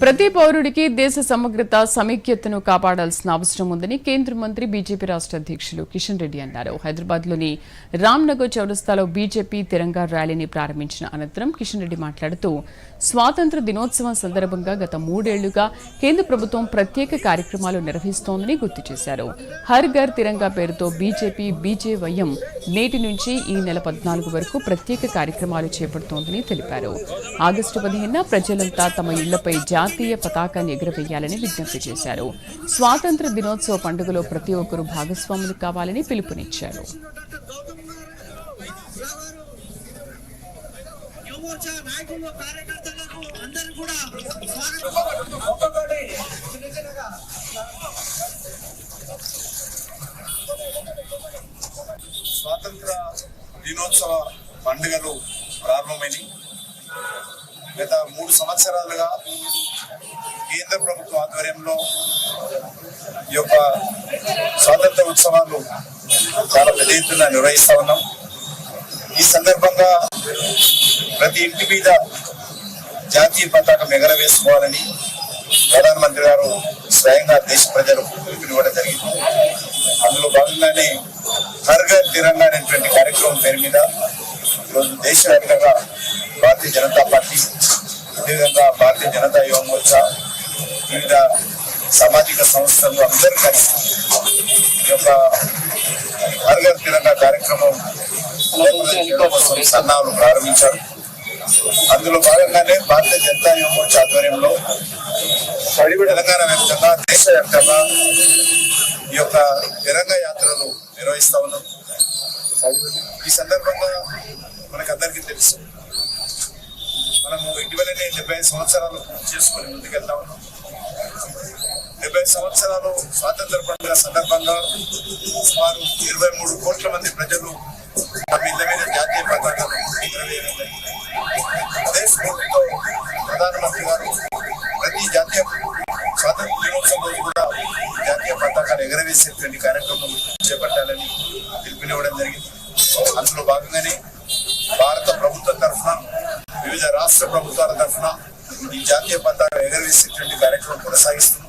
ప్రతి పౌరుడికి దేశ సమగ్రత సమైక్యతను కాపాడాల్సిన అవసరం ఉందని కేంద్ర మంత్రి బీజేపీ రాష్ట్ర అధ్యక్షులు కిషన్ రెడ్డి అన్నారు. హైదరాబాద్లోని రామ్నగర్ చౌరస్తాలో బీజేపీ తిరంగా ర్యాలీని ప్రారంభించిన అనంతరం కిషన్ రెడ్డి మాట్లాడుతూ స్వాతంత్ర దినోత్సవం సందర్భంగా గత మూడేళ్ళుగా కేంద్ర ప్రభుత్వం ప్రత్యేక కార్యక్రమాలు నిర్వహిస్తోందని గుర్తు చేశారు. హర్ ఘర్ తిరంగా పేరుతో బీజేపీ బీజేవైఎం నేటి నుంచి ఈ నెల పద్నాలుగు వరకు ప్రత్యేక కార్యక్రమాలు చేపడుతోందని తెలిపారు. ఆగస్టు పదిహేన ప్రజలంతా తమ ఇళ్ళపై జాతీయ జాతీయ పతాకాన్ని ఎగురవేయాలని విజ్ఞప్తి చేశారు. స్వాతంత్ర దినోత్సవ పండుగలో ప్రతి ఒక్కరూ భాగస్వాములు కావాలని పిలుపునిచ్చారు. స్వాతంత్ర దినోత్సవ పండుగలు ప్రారంభమైనవి గత మూడు సంవత్సరాలుగా కేంద్ర ప్రభుత్వం ఆధ్వర్యంలో ఈ యొక్క స్వాతంత్ర ఉత్సవాలు చాలా పెద్ద ఎత్తున నిర్వహిస్తా ఉన్నాం. ఈ సందర్భంగా ప్రతి ఇంటి మీద జాతీయ పతాకం ఎగరవేసుకోవాలని ప్రధానమంత్రి గారు స్వయంగా దేశ ప్రజలకు పిలుపునివ్వడం జరిగింది. అందులో భాగంగానే హర్ఘర్ తిరంగా అనేటువంటి కార్యక్రమం పేరు మీద ఈరోజు దేశవ్యాప్తంగా భారతీయ జనతా పార్టీ అదేవిధంగా భారతీయ జనతా యువ మోర్చా వివిధ సామాజిక సంస్థలు అందరూ కలిసి ఈ యొక్క హర్ తిరంగా కార్యక్రమం కోసం సన్నాహాలు ప్రారంభించారు. అందులో భాగంగానే భారతీయ జనతా యువ మోర్చా ఆధ్వర్యంలో తెలంగాణ వ్యాప్తంగా దేశవ్యాప్తంగా ఈ యొక్క తిరంగ యాత్రలు నిర్వహిస్తా ఉన్నాం. ఈ సందర్భంగా మనకందరికీ తెలుసు. మనము ఇటీవలనే డెబ్బై ఐదు సంవత్సరాలు చేసుకుని చేసుకొని ముందుకెళ్తా ఉన్నాం. డెబ్బై సంవత్సరాలు స్వాతంత్ర పండుగ సందర్భంగా సుమారు ఇరవై మూడు కోట్ల మంది ప్రజలు తమ ఇళ్ళ మీద జాతీయ పతాకాలు అదే స్ఫూర్తితో ప్రధానమంత్రి గారు ప్రతి జాతీయ స్వాతంత్ర దినోత్సవం రోజు కూడా జాతీయ పతాకాలు ఎగరవేసేటువంటి కార్యక్రమం చేపట్టాలని పిలుపునివ్వడం జరిగింది అందులో భాగంగానే భారత ప్రభుత్వం తరఫున వివిధ రాష్ట్ర ప్రభుత్వాల తరఫున ఈ జాతీయ పతాకం ఎగరవేసేటువంటి కార్యక్రమం కొనసాగిస్తుంది.